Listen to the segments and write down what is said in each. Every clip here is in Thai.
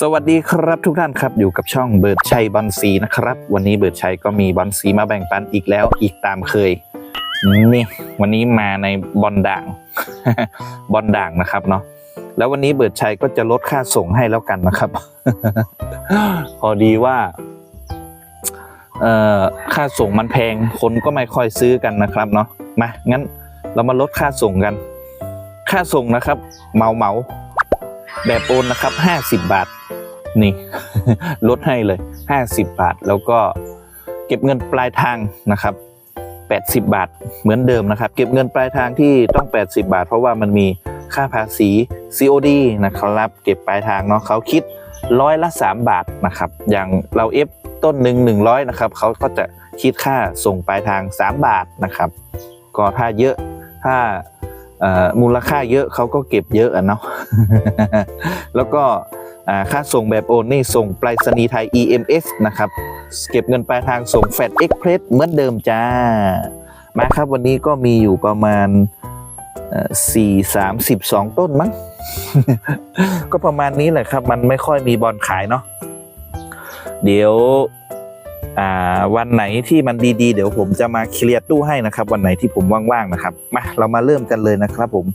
สวัสดีครับทุกท่านครับอยู่กับช่องเบิร์ดชัยบอลสีนะครับ วันนี้เบิร์ดชัยก็มีบอลสีมาแบ่งปันอีกแล้วอีกตามเคยนี่วันนี้มาในบอลด่าง บอลด่างนะครับเนาะแล้ววันนี้เบิร์ดชัยก็จะลดค่าส่งให้แล้วกันนะครับ พอดีว่าเอ่อค่าส่งมันแพงคนก็ไม่ค่อยซื้อกันนะครับเนาะมางั้นเรามาลดค่าส่งกัน ค่าส่งนะครับเหมาเหมาแบบโอนนะครับห้าสิบบาท นี่ ลดให้เลย 50 บาท แล้วก็เก็บเงินปลายทางนะครับ 80 บาทเหมือนเดิมนะครับ เก็บเงินปลายทางที่ต้อง 80 บาท เพราะว่ามันมีค่าภาษี COD นะครับ เก็บปลายทางเนาะเขาคิดร้อยละ 3 บาทนะครับ อย่างเราเอฟต้นหนึ่ง100 นะครับเขาก็จะคิดค่าส่งปลายทาง 3 บาทนะครับ ก็ถ้าเยอะถ้ามูลค่าเยอะเขาก็เก็บเยอะอะเนาะแล้วก็ ค่าส่งแบบโอนนี่ส่งไปรษณีย์ไทย EMS นะครับ เก็บเงินปลายทางส่งแฟดเอ็กเพรสเหมือนเดิมจ้า มาครับวันนี้ก็มีอยู่ประมาณสี่สามสิบสองต้นมั้ง ก็ประมาณนี้แหละครับ มันไม่ค่อยมีบอลขายเนาะเดี๋ยวอ่าวันไหนที่มันดีๆ เดี๋ยวผมจะมาเคลียร์ตู้ให้นะครับ วันไหนที่ผมว่างๆนะครับมาเรามาเริ่มกันเลยนะครับ ผม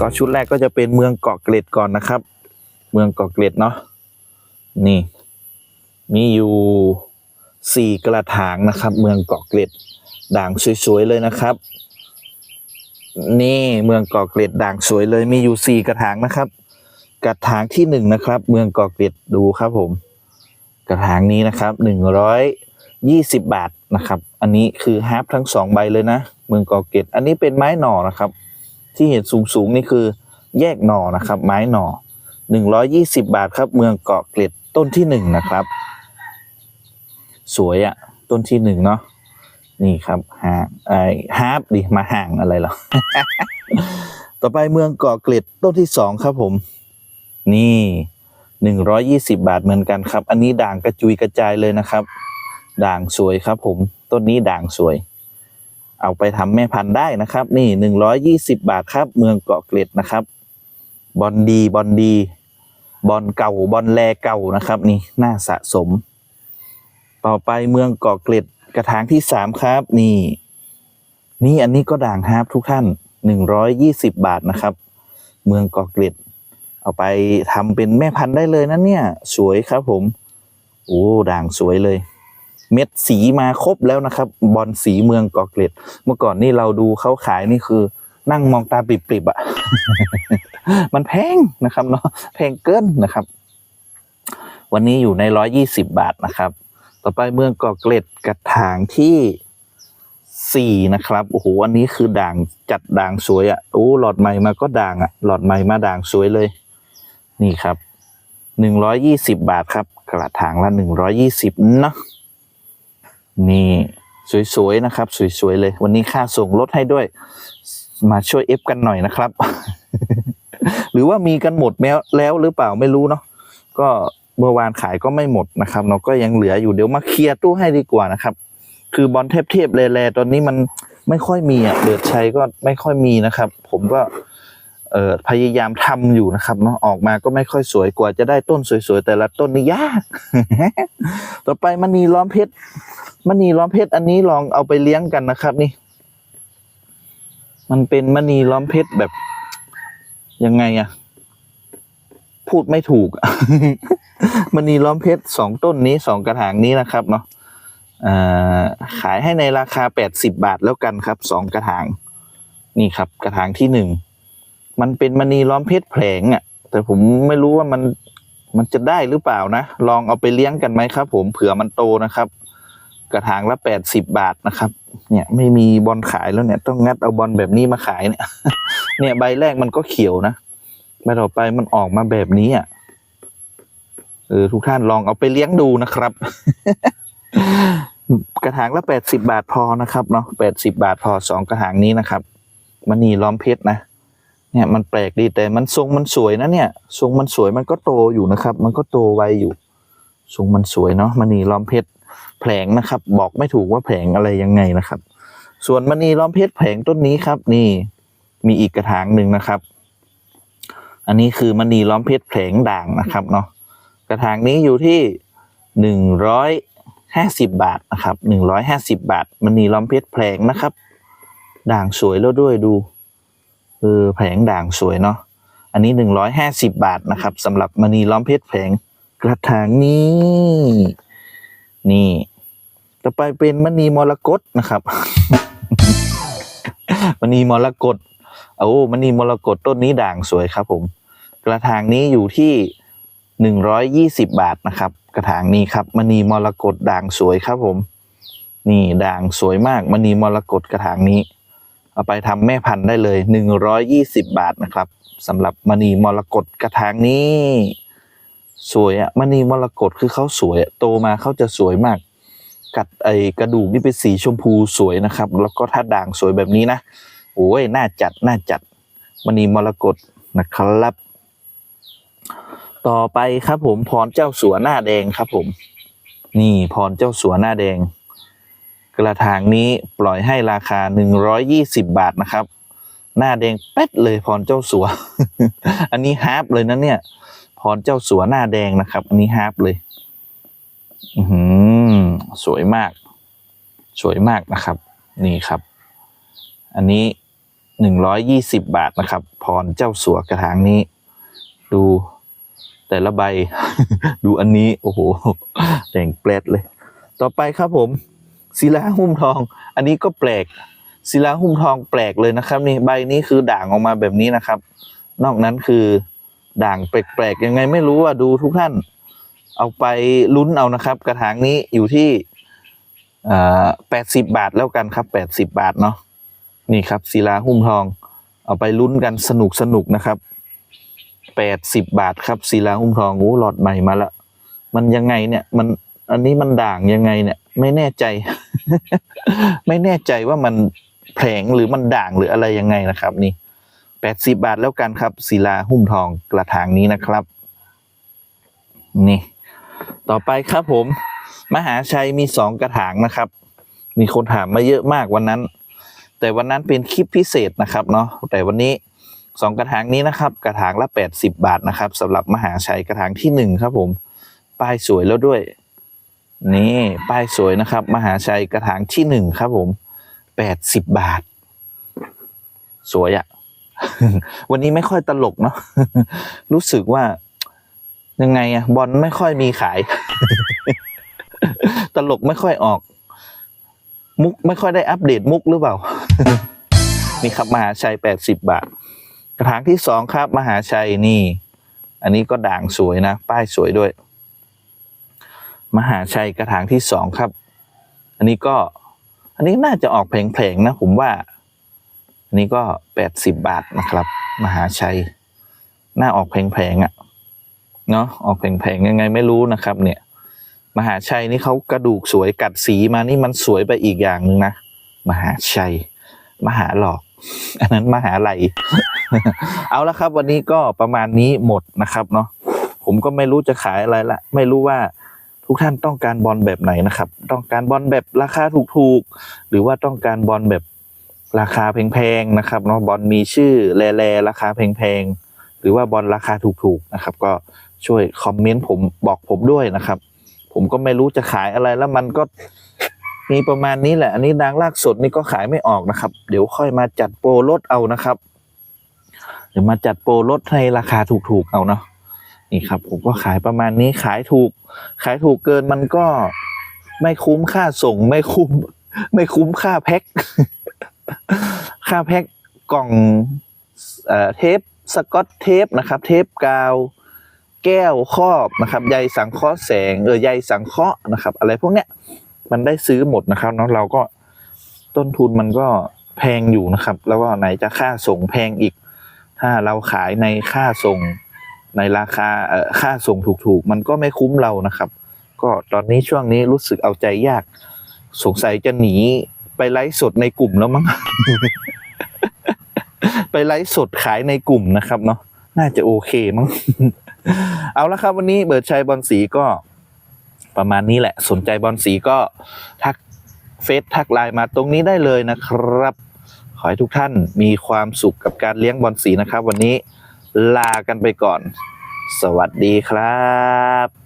ก็ชุดแรกก็จะเป็นเมืองเกาะเกร็ดก่อนนะครับ เมืองเกาะเกร็ดเนาะนี่ มีอยู่สี่กระถางนะครับ เมืองเกาะเกร็ดด่างสวยๆเลยนะครับ นี่เมืองเกาะเกร็ดด่างสวยเลย มีอยู่สี่กระถางนะครับ กระถางที่หนึ่งนะครับ เมืองเกาะเกร็ดดูครับผม กระถางนี้นะครับหนึ่งร้อยยี่สิบบาทนะครับ อันนี้คือฮาร์ปทั้งสองใบเลยนะ เมืองเกาะเกร็ดอันนี้เป็นไม้หน่อนะครับ ที่เห็นสูงๆนี่คือแยกหน่อนะครับ ไม้หน่อ หนึ่งร้อยยี่สิบบาทครับ เมืองเกาะเกร็ดต้นที่หนึ่งนะครับ สวยอะต้นที่หนึ่งเนาะนี่ครับห่างไอฮาร์ปดิมาห่างอะไรหรอ ต่อไปเมืองเกาะเกร็ดต้นที่สองครับผม นี่หนึ่งร้อยยี่สิบาทเหมือนกันครับ อันนี้ด่างกระจุยกระจายเลยนะครับ ด่างสวยครับผม ต้นนี้ด่างสวย เอาไปทำแม่พันธุ์ได้นะครับ นี่หนึ่งร้อยยี่สิบาทครับ เมืองเกาะเกร็ดนะครับ บอลดีบอลดี บอลเก่าบอลแลเก่านะครับ นี่น่าสะสม ต่อไปเมืองเกาะเกร็ดกระถางที่สามครับ นี่ นี่อันนี้ก็ด่างฮาร์ปทุกท่านหนึ่งร้อยยี่สิบบาทนะครับ เมืองเกาะเกร็ด เอาไปทำเป็นแม่พันธุ์ได้เลยนะเนี่ย สวยครับผม โอ้ด่างสวยเลย เม็ดสีมาครบแล้วนะครับ บอลสีเมืองเกาะเกร็ด เมื่อก่อนนี่เราดูเขาขายนี่คือ นั่งมองตาปริบๆอะ มันแพงนะครับเนาะแพงเกินนะครับ วันนี้อยู่ในร้อยยี่สิบบาทนะครับ ต่อไปเมืองกาะเกร็ดกระถางที่สี่นะครับโอ้โหอันนี้คือด่างจัดด่างสวยอะ่ะโอ้หลอดใหม่มาก็ด่างอะ่ะ หลอดใหม่มาด่างสวยเลย นี่ครับหนึ่งร้อยยี่สิบบาทครับ กระถางละหนึ่งร้อยี่สิบเนาะนี่สวยๆนะครับ สวยๆเลย วันนี้ค่าส่งลดให้ด้วย มาช่วยเอฟกันหน่อยนะครับ หรือว่ามีกันหมดแล้วแล้วหรือเปล่าไม่รู้เนาะก็เมื่อวานขายก็ไม่หมดนะครับเนาก็ยังเหลืออยู่เดี๋ยวมาเคลียร์ตู้ให้ดีกว่านะครับ คือบอลเทพเทพๆแลๆตอนนี้มันไม่ค่อยมีอะเดือดชัยก็ไม่ค่อยมีนะครับ ผมก็เอ่อพยายามทำอยู่นะครับเนาะออกมาก็ไม่ค่อยสวยกว่าจะได้ต้นสวยๆ แต่ละต้นนี่ยากต่อไปมณีล้อมเพชรมณีล้อมเพชรอันนี้ลองเอาไปเลี้ยงกันนะครับ นี่ มันเป็นมณีล้อมเพชรแบบ ยังไงอะพูดไม่ถูกมณีล้อมเพชรสองต้นนี้สองกระถางนี้นะครับเนาะอ่าขายให้ในราคาแปดสิบบาทแล้วกันครับสองกระถาง นี่ครับ กระถางที่หนึ่งมันเป็นมณีล้อมเพชรแผลงอะ่ะ แต่ผมไม่รู้ว่ามันมันจะได้หรือเปล่านะ ลองเอาไปเลี้ยงกันไหมครับ ผมเผื่อมันโตนะครับ กระถางละแปดสิบบาทนะครับ เนี่ยไม่มีบอลขายแล้วเนี่ย ต้องงัดเอาบอลแบบนี้มาขายเนี่ย เนี่ยใบแรกมันก็เขียวนะใบต่อไปมันออกมาแบบนี้อะเออทุกท่านลองเอาไปเลี้ยงดูนะครับ กระถางละแปดสิบาทพอนะครับเนาะแปดสิบาทพอสองกระถางนี้นะครับมันนี่ล้อมเพชรนะเนี่ยมันแปลกดีแต่มันทรงมันสวยนะเนี่ย ทรงมันสวยมันก็โตอยู่นะครับ มันก็โตไวอยู่ ทรงมันสวยเนาะมันนี่ล้อมเพชร แผลงนะครับ บอกไม่ถูกว่าแผลงอะไรยังไงนะครับ ส่วนมณีล้อมเพชรแผงต้นนี้ครับ นี่มีอีกกระถางหนึ่งนะครับ อันนี้คือมณีล้อมเพชรแผงด่างนะครับเนาะกระถางนี้อยู่ที่หนึ่งร้อยห้าสิบบาทนะครับหนึ่งร้อยห้าสิบบาทมันีล้อมเพชรแผลงนะครับ ด่างสวยแล้วด้วยดูเออแผงด่างสวยเนาะอันนี้หนึ่งร้อยห้าสิบบาทนะครับสำหรับมณีล้อมเพชรแผงกระถางนี้ นี่ ต่อไปเป็นมณีมรกตนะครับ มณีมรกตโอ้มณีมรกตต้นนี้ด่างสวยครับ ผม กระถางนี้อยู่ที่หนึ่งร้อยยี่สิบบาทนะครับ กระถางนี้ครับมณีมรกตด่างสวยครับผม นี่ด่างสวยมากมณีมรกตกระถางนี้ เอาไปทำแม่พันธุ์ได้เลยหนึ่งร้อยยี่สิบบาทนะครับสำหรับมณีมรกตกระถางนี้ สวยอะมณีมรกตคือเขาสวยโตมาเขาจะสวยมาก กัดไอกระดูกนี่เป็นสีชมพูสวยนะครับ แล้วก็ถ้าด่างสวยแบบนี้นะโอ้ยน่าจัดน่าจัดมณีมรกตนะครับ ต่อไปครับผมพรเจ้าสัวหน้าแดงครับผม นี่พรเจ้าสัวหน้าแดง กระถางนี้ปล่อยให้ราคา 120 บาทนะครับ หน้าแดงแป๊ดเลยพรเจ้าสัว อันนี้ฮาร์ปเลยนะเนี่ยพรเจ้าสัวหน้าแดงนะครับ อันนี้ฮาร์ปเลย อือหือ สวยมาก สวยมากนะครับ นี่ครับ อันนี้หนึ่งร้อยยี่สิบบาทนะครับ พรเจ้าสัวกระถางนี้ ดูแต่ละใบ ดูอันนี้ โอ้โหแดงแปลดเลย ต่อไปครับผมศิลาหุ้มทอง อันนี้ก็แปลกศิลาหุ้มทองแปลกเลยนะครับ นี่ใบนี้คือด่างออกมาแบบนี้นะครับ นอกนั้นคือด่างแปลกๆยังไงไม่รู้ว่าดูทุกท่าน เอาไปลุ้นเอานะครับ กระถางนี้อยู่ที่แปดสิบบาทแล้วกันครับแปดสิบบาทเนาะนี่ครับศิลาหุ้มทอง เอาไปลุ้นกันสนุกสนุกนะครับแปดสิบบาทครับศิลาหุ้มทองโอ้หลอดใหม่มาล้วมันยังไงเนี่ยมันอันนี้มันด่างยังไงเนี่ย ไม่แน่ใจ ไม่แน่ใจว่ามันแผลงหรือมันด่างหรืออะไรยังไงนะครับ นี่แปดสิบาทแล้วกันครับศิลาหุ้มทองกระถางนี้นะครับ นี่ ต่อไปครับผม มหาชัยมีสองกระถางนะครับ มีคนถามมาเยอะมากวันนั้น แต่วันนั้นเป็นคลิปพิเศษนะครับเนาะแต่วันนี้สองกระถางนี้นะครับ กระถางละแปดสิบาทนะครับสำหรับมหาชัยกระถางที่หนึ่งครับผม ป้ายสวยแล้วด้วย นี่ป้ายสวยนะครับ มหาชัยกระถางที่หนึ่งครับผมแปดสิบบาท สวยอะวันนี้ไม่ค่อยตลกเนาะรู้สึกว่า ยังไงอะบอลไม่ค่อยมีขาย ตลกไม่ค่อยออก มุกไม่ค่อยได้อัปเดตมุกหรือเปล่า นี่ครับมหาชัยแปดสิบบาท กระถางที่สองครับ มหาชัยนี่ อันนี้ก็ด่างสวยนะ ป้ายสวยด้วย มหาชัยกระถางที่สองครับ อันนี้ก็ อันนี้น่าจะออกแผงๆนะ ผมว่า อันนี้ก็แปดสิบบาทนะครับ มหาชัยน่าออกแผงๆอะ่ะ เนาะออกแผงๆยังไงไม่รู้นะครับ เนี่ย มหาชัยนี่เขากระดูกสวยกัดสีมานี่มันสวยไปอีกอย่างหนึ่งนะมหาชัย มหาหลอกอันนั้นมหาลัยเอาละครับ วันนี้ก็ประมาณนี้หมดนะครับเนาะผมก็ไม่รู้จะขายอะไรละ ไม่รู้ว่าทุกท่านต้องการบอลแบบไหนนะครับ ต้องการบอลแบบราคาถูกๆ หรือว่าต้องการบอลแบบราคาแพงๆนะครับเนาะบอลมีชื่อแลๆราคาแพงๆ หรือว่าบอลราคาถูกๆนะครับ ก็ ช่วยคอมเมนต์ผมบอกผมด้วยนะครับ ผมก็ไม่รู้จะขายอะไรแล้วมันก็มีประมาณนี้แหละ อันนี้ดังลากสดนี่ก็ขายไม่ออกนะครับ เดี๋ยวค่อยมาจัดโปรลดเอานะครับ เดี๋ยวมาจัดโปรลดให้ราคาถูกๆเอาเนาะนี่ครับ ผมก็ขายประมาณนี้ขายถูก ขายถูกเกินมันก็ไม่คุ้มค่าส่งไม่คุ้ม ไม่คุ้มค่าแพ็คค่าแพ็คกล่องเอ่อเทปสกอตเทปนะครับ เทปกาว แก้วครอบนะครับใยสังเคราะห์แสงเออใยสังเคราะห์นะครับ อะไรพวกเนี้ยมันได้ซื้อหมดนะครับเนาะเราก็ต้นทุนมันก็แพงอยู่นะครับ แล้วก็ไหนจะค่าส่งแพงอีก ถ้าเราขายในค่าส่งในราคาเอ่อค่าส่งถูกๆ มันก็ไม่คุ้มเรานะครับ ก็ตอนนี้ช่วงนี้รู้สึกเอาใจยาก สงสัยจะหนีไปไลฟ์สดในกลุ่มแล้วมั้ง ไปไลฟ์สดขายในกลุ่มนะครับเนาะน่าจะโอเคมั้ง เอาละครับวันนี้เบิร์ดชัยบอลสีก็ประมาณนี้แหละ สนใจบอลสีก็ทักเฟซทักไลน์มาตรงนี้ได้เลยนะครับ ขอให้ทุกท่านมีความสุขกับการเลี้ยงบอลสีนะครับ วันนี้ลากันไปก่อน สวัสดีครับ